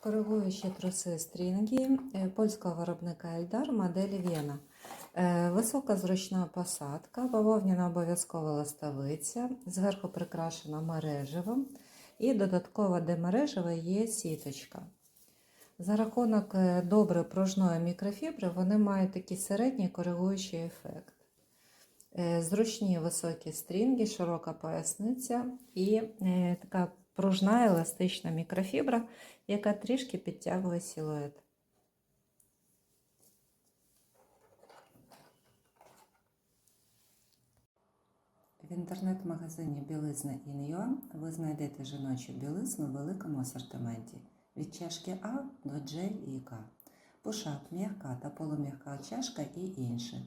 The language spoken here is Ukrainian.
Коригуючі труси стрінгі е, польського виробника Ельдар моделі Вена. Е, Висока зручна посадка, бавовняна обов'язкова ластовиця, зверху прикрашена мереживом і додатково де мережево є сіточка. За рахунок е, добре пружної мікрофібри вони мають такий середній коригуючий ефект. Зручні високі стрінги, широка поясниця і така пружна еластична мікрофібра, яка трішки підтягує силует. В інтернет-магазині Білизна Ін'Юа ви знайдете жіночу білизну в великому асортименті від чашки А до J і К. Пушак, м'яка та полум'яка чашка і інше.